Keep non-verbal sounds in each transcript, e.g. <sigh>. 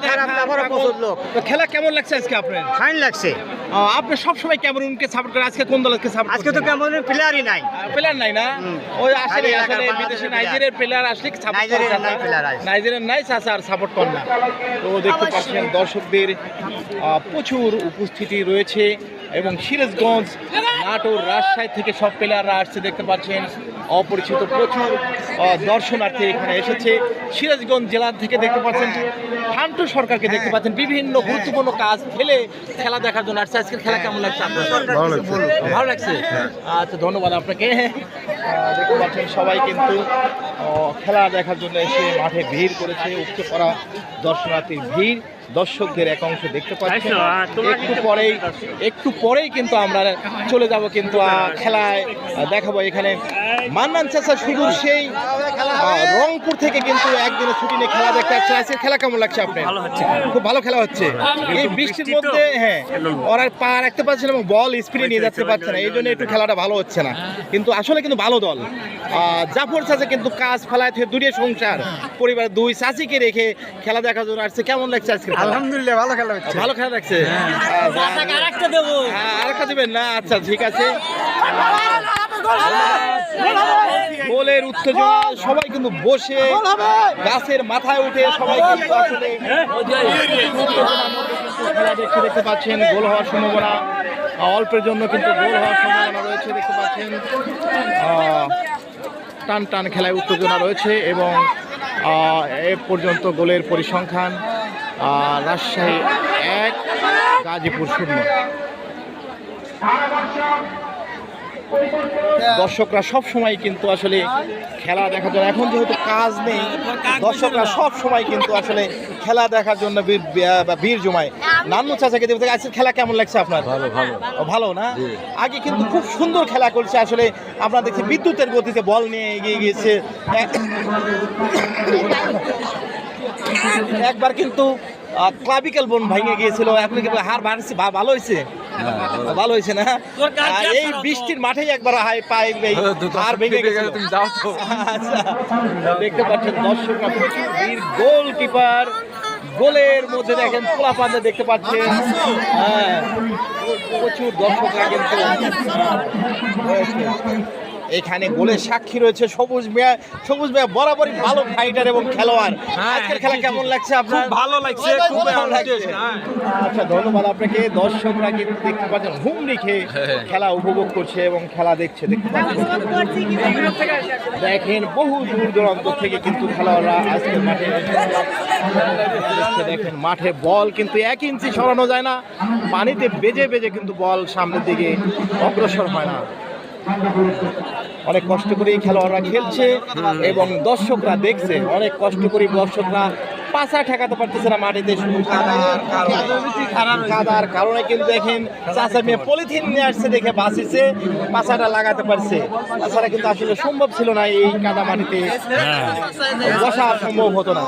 খারাপ না বড় প্রচুর লোক। তো খেলা কেমন লাগছে আজকে আপনার? ফাইন লাগছে। আহ, আপনি সবসময় ক্যামেরুনকে সাপোর্ট করেন। আজকে কোন দলকে সাপোর্ট আজকে তো কেমন প্লেয়ারই নাই। প্লেয়ার নাই না? ওই আসলে এলাকার আসলে বাংলাদেশের বিদেশি player। নাইজেরিয়ার প্লেয়ার আসলে সাপোর্ট নাইজেরিয়ার নাই player আছে। নাইজেরিয়ার নাই চাচা আর সাপোর্ট করেন না। তো দেখতে পাচ্ছেন দর্শকদের আহ, প্রচুর উপস্থিতি রয়েছে এবং সিরাজগঞ্জ নাটোর রাজশাহী থেকে সব প্লেয়াররা আসছে দেখতে পাচ্ছেন। অপরিচিত প্রচুর দর্শনার্থী এখানে এসেছে। সিরাজগঞ্জ জেলা থেকে দেখতে পাচ্ছেন ঠান্টু সরকারকে দেখতে পাচ্ছেন। বিভিন্ন গুরুত্বপূর্ণ কাজ ফেলে খেলা দেখার জন্য আসছে। আজকের খেলা কেমন লাগছে আপনার? ভালো লাগছে। আচ্ছা ধন্যবাদ আপনাকে। দেখতে পাচ্ছেন সবাই কিন্তু খেলা দেখার জন্য এসে মাঠে ভিড় করেছে। উপচে পড়া দর্শনার্থীর ভিড় দর্শকদের এক অংশ দেখতে পাচ্ছেন। একটু পরেই একটু পরেই কিন্তু আমরা চলে যাব কিন্তু খেলায় দেখাবো এখানে। মান্নান চাচা শুধু সেই রংপুর থেকে কিন্তু একদিনে ছুটি নিয়ে খেলা দেখতে যাচ্ছে আজকের খেলা কেমন লাগছে আপনার ভালো হচ্ছে খুব ভালো খেলা হচ্ছে এই বৃষ্টির মধ্যে হ্যাঁ ওরা পা রাখতে পারছে না এবং বল স্পিডে নিয়ে যাচ্ছে পারছে না এই জন্য একটু খেলাটা ভালো হচ্ছে না কিন্তু আসলে কিন্তু ভালো দল আহ, জাফর চাচা কিন্তু কাজ ফেলায় থেকে দূরে সংসার পরিবার দুই চাচিকে রেখে খেলা দেখার জন্য আসছে কেমন লাগছে আজকে আলহামদুলিল্লাহ ভালো খেলা হচ্ছে ভালো খেলা দেখছে হ্যাঁ আরেকটা দিবেন না আচ্ছা ঠিক আছে গোলের উত্তেজনা সবাই কিন্তু বসে গাছের মাথায় উঠে সবাই দেখতে দেখতে পাচ্ছেন গোল হওয়ার সম্ভাবনা অল্পের জন্য কিন্তু গোল হওয়ার সম্ভাবনা রয়েছে দেখতে পাচ্ছেন। টান টান খেলায় উত্তেজনা রয়েছে এবং এ পর্যন্ত গোলের পরিসংখ্যান রাজশাহী এক গাজীপুর শূন্য। দর্শকরা সব সময় কিন্তু আসলে খেলা দেখার জন্য এখন যেহেতু কাজ নেই দর্শকরা সব সময় কিন্তু আসলে খেলা দেখার জন্য বীর- বীর জমায়। নান্নু চাচাকে দেবো আজকের খেলা কেমন লাগছে আপনার? ভালো ভালো। ভালো না? আগে কিন্তু খুব সুন্দর খেলা করছে আসলে আমরা দেখছি বিদ্যুতের গতিতে বল নিয়ে এগিয়ে গিয়েছে। <coughs> একবার কিন্তু ক্লাবিক্যাল বোন ভেঙে গিয়েছিল এখন কি হার বাড়ছে ভা- ভালো হয়েছে? ভালো হয়েছে না? আর এই বৃষ্টির মাঠেই একবার হাই পাই হার ভেঙে গেছিল। আচ্ছা দেখতে পাচ্ছেন প্রচুর গোলকিপার গোলের মধ্যে দেখেন পোলা পান্দা দেখতে পাচ্ছেন। হ্যাঁ প্রচুর দর্শকরা কিন্তু। এখানে গোলের সাক্ষী রয়েছে সবুজ মিয়া। সবুজ মিয়া বরাবরই ভালো ফাইটার এবং খেলোয়াড়। আজকের খেলা কেমন লাগছে আপনার? ভালো লাগছে, খুব ভালো লাগছে। হ্যাঁ। আচ্ছা ধন্যবাদ আপনাকে। দর্শকরা কিন্তু দেখতে পাচ্ছেন? হুম রেখে খেলা উপভোগ করছে এবং খেলা দেখছে দেখতে পাচ্ছেন। দেখেন বহু দূর দূরান্ত থেকে কিন্তু খেলোয়াড়রা আজকের মাঠে দেখেন মাঠে বল কিন্তু এক ইঞ্চি সরানো যায় না। পানিতে বেজে বেজে কিন্তু বল সামনের দিকে অগ্রসর হয় না। অনেক কষ্ট করে খেলোয়াড়রা খেলছে এবং দর্শকরা দেখছে, অনেক কষ্ট করে দর্শকরা পাশা ঠেকাতে পারতেছে না মাটিতে। কাদার কারণে কিন্তু দেখেন চাষা মেয়ে পলিথিন নিয়ে আসছে দেখে বাঁচিছে পাশাটা লাগাতে পারছে। তাছাড়া কিন্তু আসলে সম্ভব ছিল না এই কাদা মাটিতে বসা সম্ভব হতো না।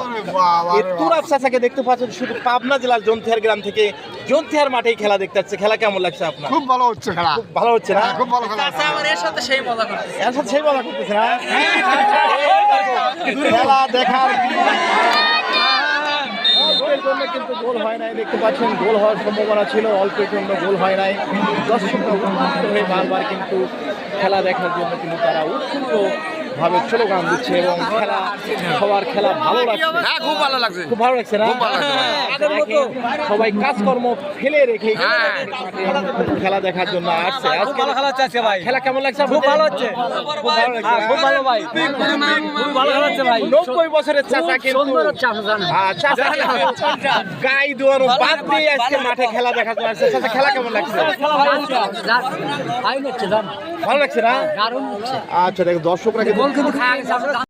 এই তুরাব চাচাকে দেখতে পাচ্ছেন শুধু পাবনা জেলার জন্থিয়ার গ্রাম থেকে। জন্থিয়ার মাঠেই খেলা দেখতে যাচ্ছে খেলা কেমন লাগছে আপনার? খুব ভালো হচ্ছে খেলা। খুব ভালো হচ্ছে না? খুব ভালো খেলা। হচ্ছে। এর সাথে সেই মজা করতেছে। না? খেলা দেখার অল্পের জন্য কিন্তু গোল হয় নাই। দেখতে পাচ্ছেন গোল হওয়ার সম্ভাবনা ছিল। অল্পের জন্য গোল হয় নাই। দর্শকরা উন্মুক্ত হয়ে বারবার কিন্তু খেলা দেখার জন্য কিন্তু তারা উৎফুল্ল ভাবে স্লোগান দিচ্ছে এবং খেলা সবার খেলা ভালো লাগছে। হ্যাঁ খুব ভালো লাগছে। খুব ভালো লাগছে না? খুব ভালো লাগছে। দেখেন, সবাই কাজকর্ম ফেলে রেখে খেলা দেখার জন্য আসছে। আজকে খেলা ভাই। খেলা কেমন লাগছে খুব ভালো হচ্ছে। খুব ভালো লাগছে। হ্যাঁ, খুব ভালো ভাই। খুব ভালো খেলা হচ্ছে ভাই। নব্বই বছরের চাচা কিন্তু। হ্যাঁ, চাচা গাই বাদ দিয়ে আজকে মাঠে খেলা জন্য আসছে। চাচা খেলা কেমন লাগছে? খেলা ভালো লাগছে না? দারুণ হচ্ছে। আচ্ছা দেখ দর্শকরা কিন্তু গোল কিন্তু খায়